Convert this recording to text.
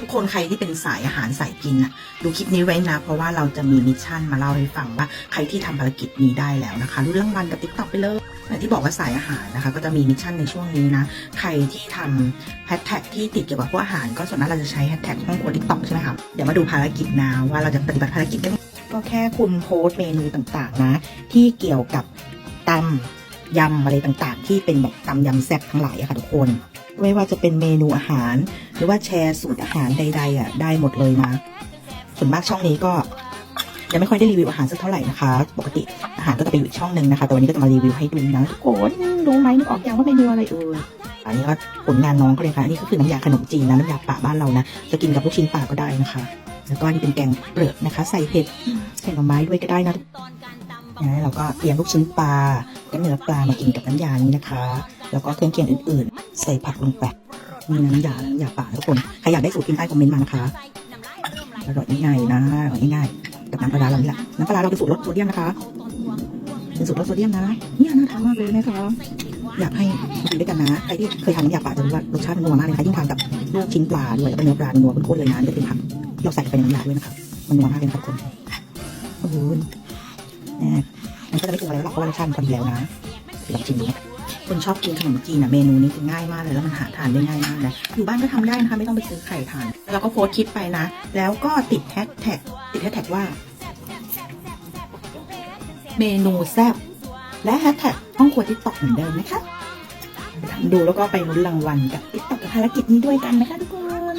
ทุกคนใครที่เป็นสายอาหารสายกินนะดูคลิปนี้ไว้นะ เพราะว่าเราจะมีมิชชั่นมาเล่าให้ฟังว่าใครที่ทำภารกิจนี้ได้แล้วนะคะรู้เรื่องวันกับติ๊กต็อกไปเลยอย่างที่บอกว่าสายอาหารนะคะ ก็จะมีมิชชั่นในช่วงนี้นะ ใครที่ทำแฮชแท็กที่ติดเกี่ยวกับพวกอาหาร ก็ส่วนมากเราจะใช้แฮชแท็กห้องครัวติ๊กต็อกใช่ไหมครับเดี๋ยวมาดูภารกิจนะว่าเราจะปฏิบัติภารกิจกันก็แค่คุณโพสเมนูต่างๆนะ ที่เกี่ยวกับตำยำอะไรต่างๆ ที่เป็นแบบตำยำแซ่บทั้งหลายอะค่ะทุกคน ไม่ว่าจะเป็นเมนูอาหาร หรือว่าแชร์สูตรอาหารใด ๆ อะ ได้หมดเลยนะส่วนมากช่องนี้ก็ยังไม่ค่อยได้รีวิวอาหารสักเท่าไหร่นะคะ ปกติอาหารก็จะไปอยู่ช่องหนึ่งนะคะ แต่วันนี้ก็จะมารีวิวให้ดูนะทุกคนรู้ไหมนึกออกอย่างว่าเมนูอะไรเอ่ยอันนี้ก็ผลงานน้องเขาเลยค่ะ อันนี้ก็คือน้ำยาขนมจีนนะน้ำยาป่าบ้านเรานะ จะกินกับลูกชิ้นป่าก็ได้นะคะ แล้วก็นี่เป็นแกงเปลือกนะคะ ใส่เห็ดใส่หน่อไม้ด้วยก็ได้นะนะเราก็เตรียมลูกชิ้นปลาและเนื้อปลามากินกับน้ำยานี้นะคะ แล้วก็เครื่องเคียงอื่นๆ ใส่ผักลงไปนี่น้ำยาน้ำยาป่าทุกคน ใครอยากได้สูตรกินใต้คอมเมนต์มานะคะอร่อยง่ายๆนะอร่อยง่ายๆกับน้ำปลาร้าเรานี่แหละน้ำปลาร้าเราเป็นสูตรลดโซเดียมนะคะเป็นสูตรลดโซเดียมนะเนี่ยน่าทานมากเลยนะคะอยากให้กินด้วยกันนะใครที่เคยทานน้ำยาป่าจะรู้ว่ารสชาติมันนัวมากเลยนะคะยิ่งทานกับลูกชิ้นปลาด้วยแล้วก็เนื้อปลานัวข้นๆเลยนะนี่เป็นผักที่เราใส่ไปในน้ำยาด้วยนะคะมันนัวมากเลยครับทุกคนโอ้โหแน่มันก็จะไม่ปรุงอะไรหรอกเพราะว่ารสชาติมันพอดีแล้วนะลองชิมดูนะ คนชอบกินขนมจีนอะเมนูนี้กินง่ายมากเลยแล้วมันหาทานได้ง่ายมากเลยอยู่บ้านก็ทำได้นะคะไม่ต้องไปซื้อไข่ทาน แล้วก็โพสคลิปไปนะ แล้วก็ติดแฮชแท็กติดแฮชแท็กว่า เมนูแซ่บและแฮชแท็กห้องครัทิกตอกเหมือนเดิมนะคะดูแล้วก็ไปลุ้นรางวัลกับติ๊กต็อกภารกิจนี้ด้วยกันนะคะทุกคน